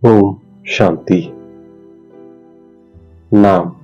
ஓம் சாந்தி. நாம்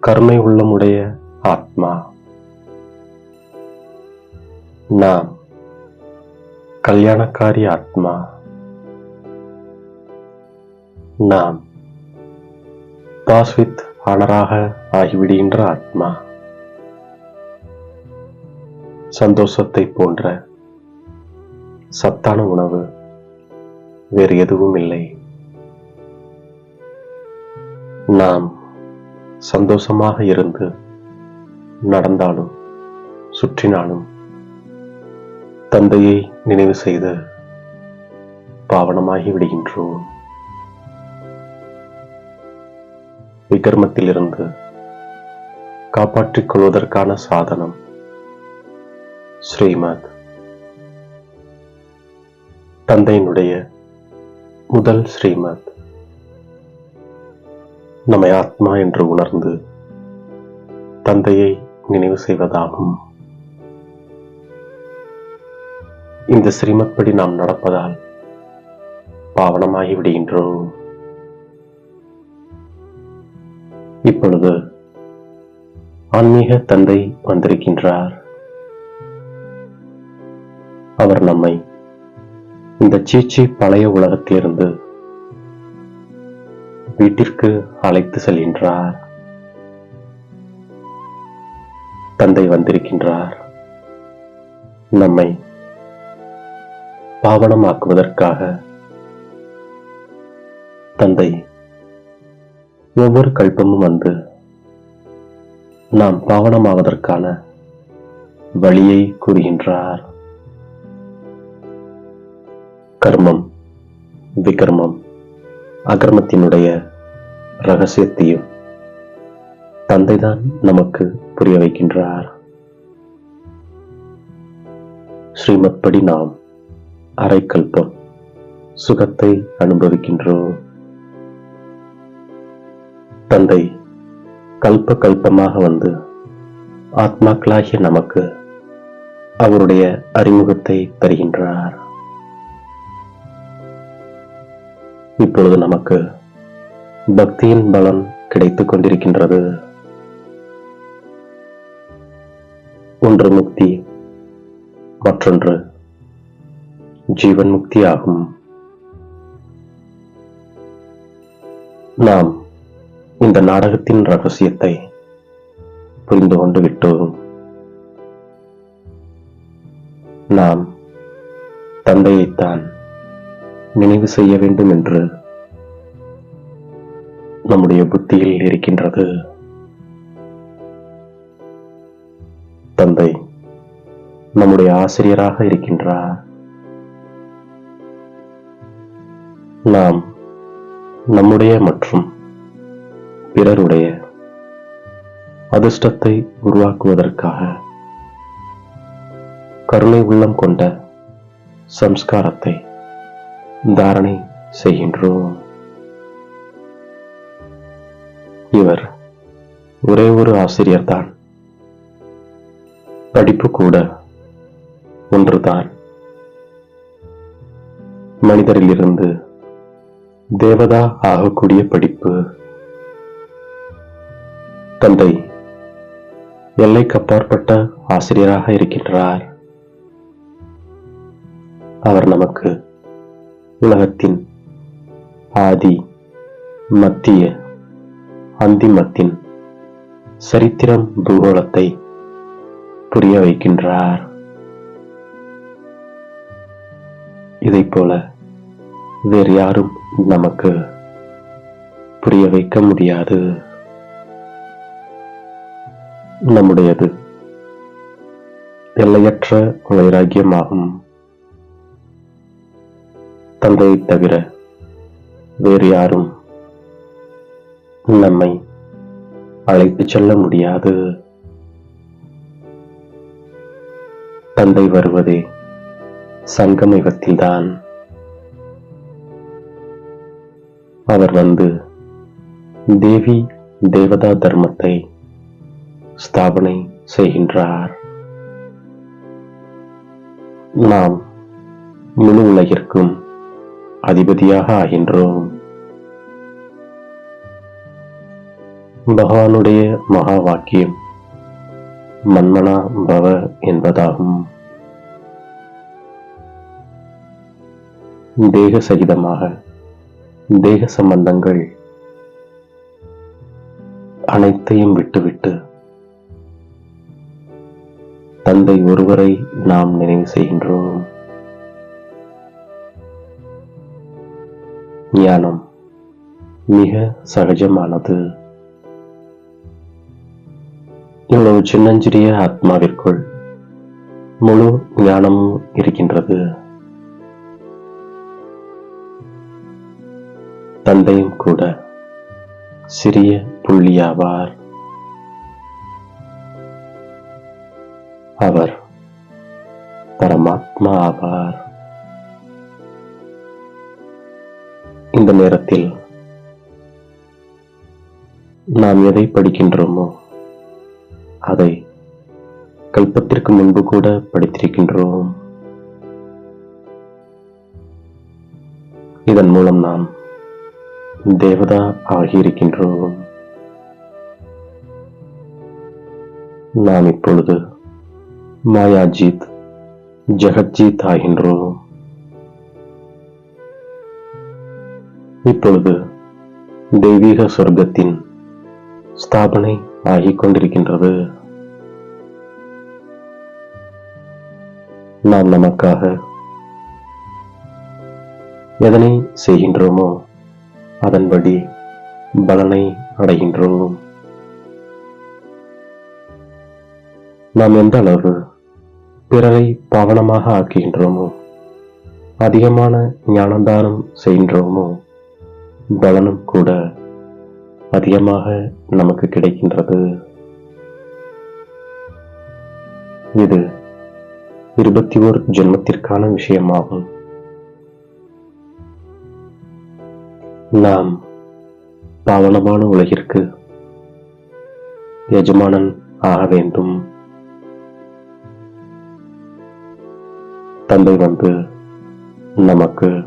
கருணை உள்ளமுடைய ஆத்மா. நாம் கல்யாணக்காரி ஆத்மா. நாம் பாஸ்வித் ஆனராக ஆகிவிடுகின்ற ஆத்மா. சந்தோஷத்தை போன்ற சத்தான உணவு வேறு எதுவும் இல்லை. நாம் சந்தோஷமாக இருந்து நடந்தாலும் சுற்றினாலும் தந்தையை நினைவு செய்து பாவனமாகி விடுகின்றோம். விகர்மத்திலிருந்து காப்பாற்றிக் கொள்வதற்கான சாதனம் ஸ்ரீமத் தந்தையினுடைய முதல் ஸ்ரீமத். நம்மை ஆத்மா என்று உணர்ந்து தந்தையை நினைவு செய்வதாகும். இந்த ஸ்ரீமத் படி நாம் நடப்பதால் பாவனமாகி விடுகின்றோம் இப்பொழுது ஆன்மீக தந்தை வந்திருக்கின்றார். அவர் நம்மை இந்த சீச்சி பழைய உலகத்திலிருந்து வீட்டிற்கு அழைத்து செல்கின்றார். தந்தை வந்திருக்கின்றார். நம்மை பாவனமாக்குவதற்காக தந்தை ஒவ்வொரு கல்பமும் வந்து நாம் பாவனமாவதற்கான வழியை கூறுகின்றார். கர்மம் விகர்மம் அகர்மத்தினுடைய ரகசியத்தையும் தந்தைதான் நமக்கு புரிய வைக்கின்றார். ஸ்ரீமத் படி நாம் அரைக்கல்பம் சுகத்தை அனுபவிக்கின்றோம். தந்தை கல்ப கல்பமாக வந்து ஆத்மாக்களாகிய நமக்கு அவருடைய அறிமுகத்தை தருகின்றார். இப்பொழுது நமக்கு பக்தியின் பலன் கிடைத்துக் கொண்டிருக்கின்றது. ஒன்று முக்தி மற்றொன்று ஜீவன் முக்தி ஆகும் நாம் இந்த நாடகத்தின் ரகசியத்தை புரிந்து கொண்டு விட்டோம். நாம் தந்தையைத்தான் நினைவு செய்ய வேண்டும் என்று நம்முடைய புத்தியில் இருக்கின்றது. தந்தை நம்முடைய ஆசிரியராக இருக்கின்றார். நாம் நம்முடைய மற்றும் பிறருடைய அதிர்ஷ்டத்தை உருவாக்குவதற்காக கருணை உள்ளம் கொண்ட சம்ஸ்காரத்தை தாரணை செய்கின்றோம். இவர் ஒரே ஒரு ஆசிரியர்தான். படிப்பு கூட ஒன்றுதான். மனிதரிலிருந்து தேவதா ஆகக்கூடிய படிப்பு. தந்தை எல்லைக்கு அப்பாற்பட்ட ஆசிரியராக இருக்கின்றார். அவர் நமக்கு உலகத்தின் ஆதி மத்திய அந்திமத்தின் சரித்திரம் பூகோளத்தை புரிய வைக்கின்றார். இதை போல வேறு யாரும் நமக்கு புரிய வைக்க முடியாது. நம்முடையது எல்லையற்ற வைராக்கியமாகும் தந்தையை தவிர வேறு யாரும் நம்மை அழைத்து செல்ல முடியாது. தந்தை வருவதே சங்கமிகத்தில்தான் அவர் வந்து தேவி தேவதா தர்மத்தை ஸ்தாபனை செய்கின்றார். நாம் முழு உலகிற்கும் அதிபதியாக ஆகின்றோம். பகவானுடைய மகா வாக்கியம் மன்மனா பவ என்பதாகும். தேக சகிதமாக தேக சம்பந்தங்கள் அனைத்தையும் விட்டுவிட்டு தந்தை ஒருவரை நாம் நினைவு செய்கின்றோம். ஞானம் மிக சகஜமானது. இவ்வளவு சின்னஞ்சிறிய ஆத்மாவிற்குள் முழு ஞானமும் இருக்கின்றது. தந்தையும் கூட சிறிய புள்ளியாவார். அவர் பரமாத்மா ஆவார். இந்த நேரத்தில் நாம் எதை படிக்கின்றோமோ அதை கல்பத்திற்கு முன்பு கூட படித்திருக்கின்றோம். இதன் மூலம் நாம் தேவதா ஆகியிருக்கின்றோம். நாம் இப்பொழுது மாயாஜீத் ஜெகஜீத் ஆகின்றோம். இப்பொழுது தெய்வீக சொர்க்கத்தின் ஸ்தாபனை ஆகிக் கொண்டிருக்கின்றது நாம் நமக்காக எதனை செய்கின்றோமோ அதன்படி பலனை அடைகின்றோம். நாம் எந்த அளவு பிறரை பாவனமாக ஆக்குகின்றோமோ அதிகமான ஞானதானம் செய்கின்றோமோ பலனும் கூட அதிகமாக நமக்கு கிடைக்கின்றது. இது இருபத்தி ஓர் ஜென்மத்திற்கான விஷயமாகும். நாம் பாவனமான உலகிற்கு எஜமானன் ஆக வேண்டும். தந்தை வந்து நமக்கு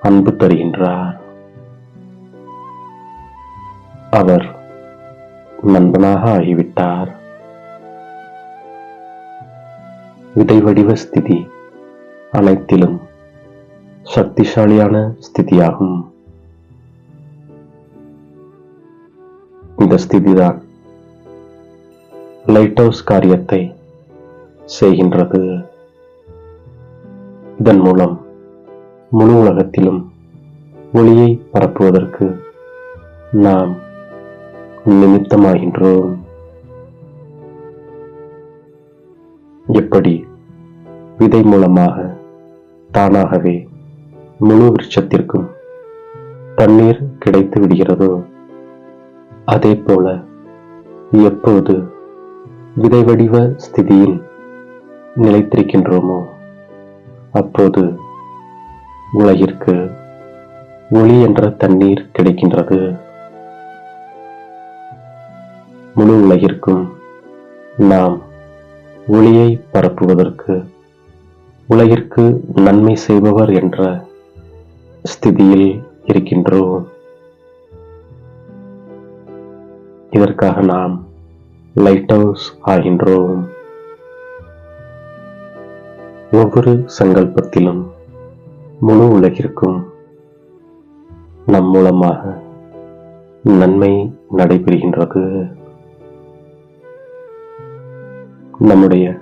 அன்பு தருகின்றார். அவர் நண்பனாக ஆகிவிட்டார். விதை வடிவ ஸ்திதி அனைத்திலும் சக்திசாலியான ஸ்திதியாகும். இந்த ஸ்திதிதான் லைட் ஹவுஸ் காரியத்தை செய்கின்றது. இதன் மூலம் முழு உலகத்திலும் ஒளியை பரப்புவதற்கு நாம் நிமித்தமாகின்றோம். எப்படி? விதை மூலமாக தானாகவே முழு விருட்சத்திற்கும் தண்ணீர் கிடைத்து விடுகிறதோ அதே போல எப்போது விதை வடிவ ஸ்திதியில் நிலைத்திருக்கின்றோமோ அப்போது உலகிற்கு ஒளி என்ற தண்ணீர் கிடைக்கின்றது. முழு உலகிற்கும் நாம் ஒளியை பரப்புவதற்கு உலகிற்கு நன்மை செய்பவர் என்ற ஸ்திதியில் இருக்கின்றோம். இதற்காக நாம் லைட் ஹவுஸ் ஆகின்றோம். ஒவ்வொரு சங்கல்பத்திலும் முழு உலகிற்கும் நம் மூலமாக நன்மை நடைபெறுகின்றது. நம்முடைய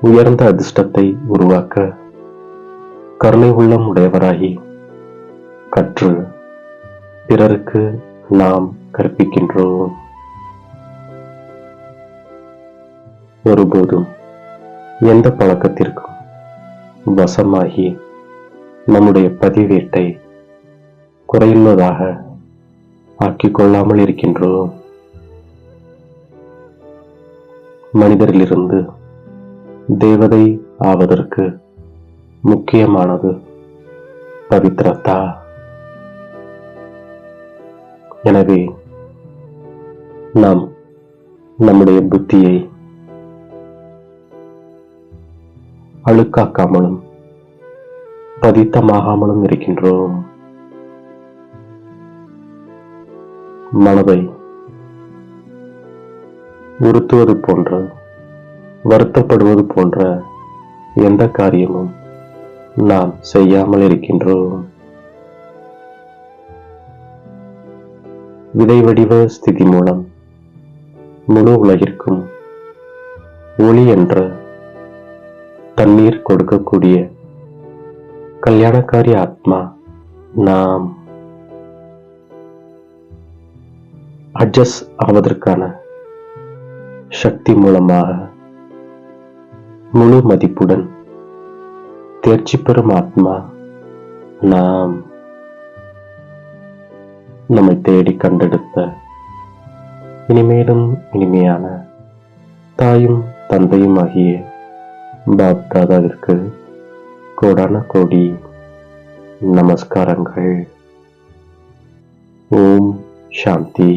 உயர்ந்த அதிர்ஷ்டத்தை உருவாக்க கருணை உள்ளம் உடையவராகி கற்று பிறருக்கு நாம் கற்பிக்கின்றோம். ஒருபோதும் எந்த பழக்கத்திற்கும் வசமாகி நம்முடைய பதிவேட்டை குறையுள்ளதாக ஆக்கிக்கொள்ளாமல் இருக்கின்றோம். மனிதரிலிருந்து தேவதை ஆவதற்கு முக்கியமானது பவித்ரதா எனவே நாம் நம்முடைய புத்தியை அழுக்காக்காமலும் பதித்தமாகாமலும் இருக்கின்றோம். மனதை உறுத்துவது போன்ற வருத்தப்படுவது போன்ற எந்த காரியமும் நாம் செய்யாமல் இருக்கின்றோம். விதை வடிவ ஸ்திதி மூலம் முழு உலகிற்கும் ஒளி என்ற தண்ணீர் கொடுக்கக்கூடிய கல்யாணக்காரி ஆத்மா நாம் அட்ஜஸ்ட் ஆவதற்கான சக்தி மூலமாக முழு மதிப்புடன் தேர்ச்சி பெறும் ஆத்மா நாம் நம்மை தேடி கண்டெடுத்த இனிமேலும் இனிமையான தாயும் தந்தையும் ஆகிய பாப்தாதாவிற்கு கோடான கோடி நமஸ்காரங்கள். ஓம் சாந்தி.